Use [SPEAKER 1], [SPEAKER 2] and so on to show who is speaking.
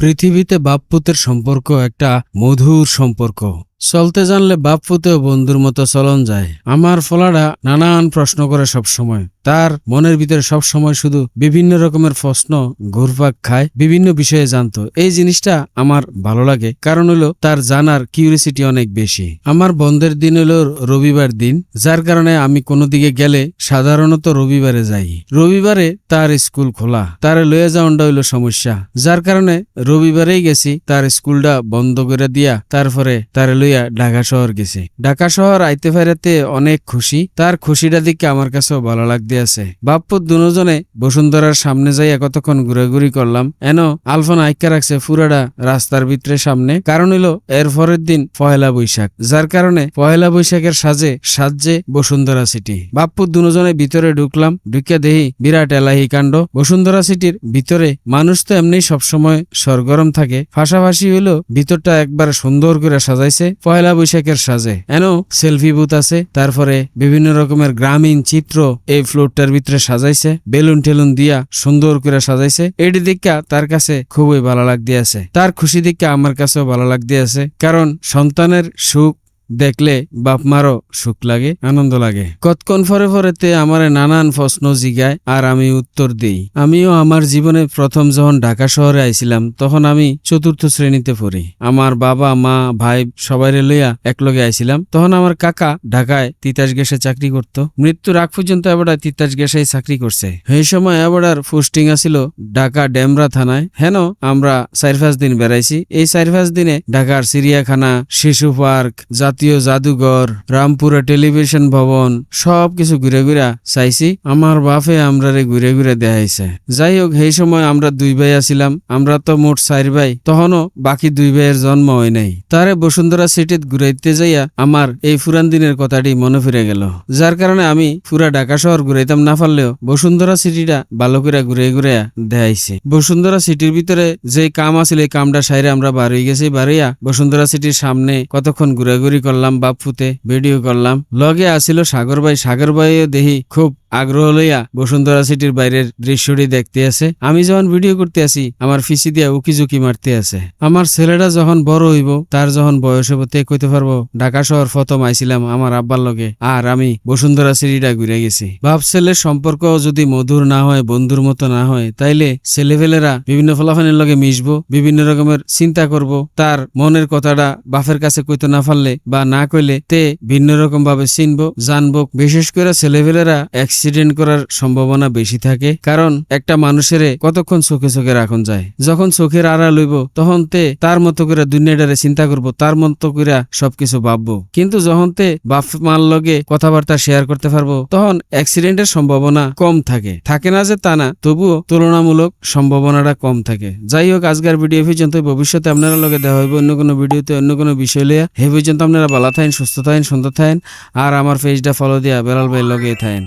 [SPEAKER 1] পৃথিবীতে বাপপুতের সম্পর্ক একটা মধুর সম্পর্ক। চলতে জানলে বাপপুতেও বন্ধুর মতো চলন যায়। আমার ফলাডা নানান প্রশ্ন করে সব সময় তার মনের ভিতরে সব সময় শুধু বিভিন্ন রকমের প্রশ্ন ঘুরপাক খায়, বিভিন্ন বিষয়ে জানতো। এই জিনিসটা আমার ভালো লাগে। কারণ হলো, তার জানার কিউরিসিটি অনেক বেশি। আমার বন্ধের দিন হলো রবিবার দিন। যার কারণে আমি কোনো দিকে গেলে সাধারণত রবিবারে যাই। রবিবারে তার স্কুল খোলা। তার লয়ে যাওয়াটা হইল সমস্যা। যার কারণে রবিবারেই গেছি, তার স্কুলটা বন্ধ করে দিয়া তারপরে তার লইয়া ঢাকা শহর গেছি। ঢাকা শহর আইতে ফেরাতে অনেক খুশি। তার খুশিটা দিকে আমার কাছেও ভালো লাগতে। আছে। বাপ্পু দুজনে বসুন্ধরার সামনে যাই কতক্ষণ ঘুরাঘুরি করলাম। এন আলফন আইকা রাখছে ফুরাডা রাস্তার ভিতরে সামনে। কারণ হইল, এর পরের দিন পহেলা বৈশাখ। যার কারণে পহেলা বৈশাখের সাজে সাজে বসুন্ধরা সিটি। বাপ্পু দুজনে ভিতরে ঢুকলাম ঢুকে দেহি বিরাট এলাহি কাণ্ড। বসুন্ধরা সিটির ভিতরে মানুষ তো এমনি সবসময় সরগরম থাকে। ফাঁসাফাঁসি হইল, ভিতরটা একবার সুন্দর করে সাজাইছে পয়লা বৈশাখের সাজে। এন সেলফি বুথ আছে, তারপরে বিভিন্ন রকমের গ্রামীণ চিত্র এই ফ্লোরটার ভিতরে সাজাইছে, বেলুন টেলুন দিয়া সুন্দর করে সাজাইছে। এটি দিকা তার কাছে খুবই ভালো লাগ আছে। তার খুশি দেখা আমার কাছেও ভালো লাগ আছে, কারণ সন্তানের সুখ দেখলে বাপ মারও সুখ লাগে, আনন্দ লাগে। কতক্ষণ ফরে ফরেতে আমারে নানান প্রশ্ন জিগায় আর আমি উত্তর দেই। আমিও আমার জীবনে প্রথম যখন ঢাকা শহরে আইছিলাম, তখন আমি চতুর্থ শ্রেণীতে পড়ি। আমার বাবা, মা, ভাই সবাই লইয়া একলগে আইছিলাম। তখন আমার কাকা ঢাকায় তিতাস গ্যাসে চাকরি করত। মৃত্যুর আগ পর্যন্ত এবার তিতাস গ্যাসেই চাকরি করছে। সেই সময় এবার পোস্টিং আছিল ঢাকা ডেমরা থানায়। হেন আমরা চার পাঁচ দিন বেড়াইছি। এই চার পাঁচ দিনে ঢাকার চিড়িয়াখানা, শিশু পার্ক, জাতীয় জাদুঘর, রামপুরা টেলিভিশন ভবন সব কিছু ঘুরে ঘুরে চাইছি। আমার বাপে আমরা রে ঘুরে ঘুরে দেখাইছে। যাই হোক, সেই সময় আমরা দুই ভাই আছিলাম। আমরা তো মোট চার ভাই। তখনও বাকি দুই ভাইয়ের জন্ম হয় নাই। তারে বসুন্ধরা সিটিত ঘুরাইতে যাইয়া আমার এই ফুরান দিনের কথাটি মনে ফিরে গেল। যার কারণে আমি পুরা ঢাকা শহর ঘুরাইতাম না পারলেও বসুন্ধরা সিটিটা ভালো করে ঘুরে ঘুরে দেখাইছে। বসুন্ধরা সিটির ভিতরে যে কাম আছিল, এই কামটা সাইরে আমরা বার হয়ে গেছি। বাড়িয়া বসুন্ধরা সিটির সামনে কতক্ষণ ঘুরাঘুরি করলাম বাপুতে ভিডিও করলাম। লগে আসিল সাগর ভাই সাগর ভাইও দেখি খুব আগ্রহ লইয়া বসুন্ধরা সিটির বাইরের দৃশ্যটি দেখতে আছে। আমি যখন ভিডিও করতে আসি, আমার ফিসি দিয়া উকি ঝুঁকি মারতে আছে। আমার ছেলেটা যখন বড় হইব, তার যখন বয়স হইব, তে কইতে পারব, ঢাকা শহর প্রথম আইছিলাম আমার আব্বার লগে, আর আমি বসুন্ধরা সিটিটা ঘুরে গেছি। বাপ ছেলের সম্পর্ক যদি মধুর না হয়, বন্ধুর মতো না হয়, তাইলে ছেলেপেলেরা বিভিন্ন ফলাফলের লগে মিশবো, বিভিন্ন রকমের চিন্তা করব। তার মনের কথাটা বাপের কাছে কইতে না পারলে বা না কইলে, তে ভিন্ন রকম ভাবে চিনবো, জানব। বিশেষ করে ছেলেপেলেরা অ্যাক্সিডেন্ট করার সম্ভাবনা বেশি থাকে, কারণ একটা মানুষের কতক্ষণ চোখে চোখে রাখন যায়। যখন চোখের আড়া লইব, তখন তে তার মতো করে দুনিয়াটারে চিন্তা করব, তার মতো করে সবকিছু ভাববো। কিন্তু যখন তে বাপ মার লগে কথাবার্তা শেয়ার করতে পারব, তখন অ্যাক্সিডেন্টের সম্ভাবনা কম থাকে। থাকে না যে তা না, তবুও তুলনামূলক সম্ভাবনাটা কম থাকে। যাই হোক আজকের ভিডিও পর্যন্ত ভবিষ্যতে আপনারা লগে দেওয়া হইব অন্য কোনো ভিডিওতে, অন্য কোনো বিষয় লইয়া। হে পর্যন্ত আপনারা ভালো থাকেন, সুস্থ থাকেন, সুন্দর থাকেন, আর আমার পেজটা ফলো দিয়া বেলাল ভাই লগে থাকেন।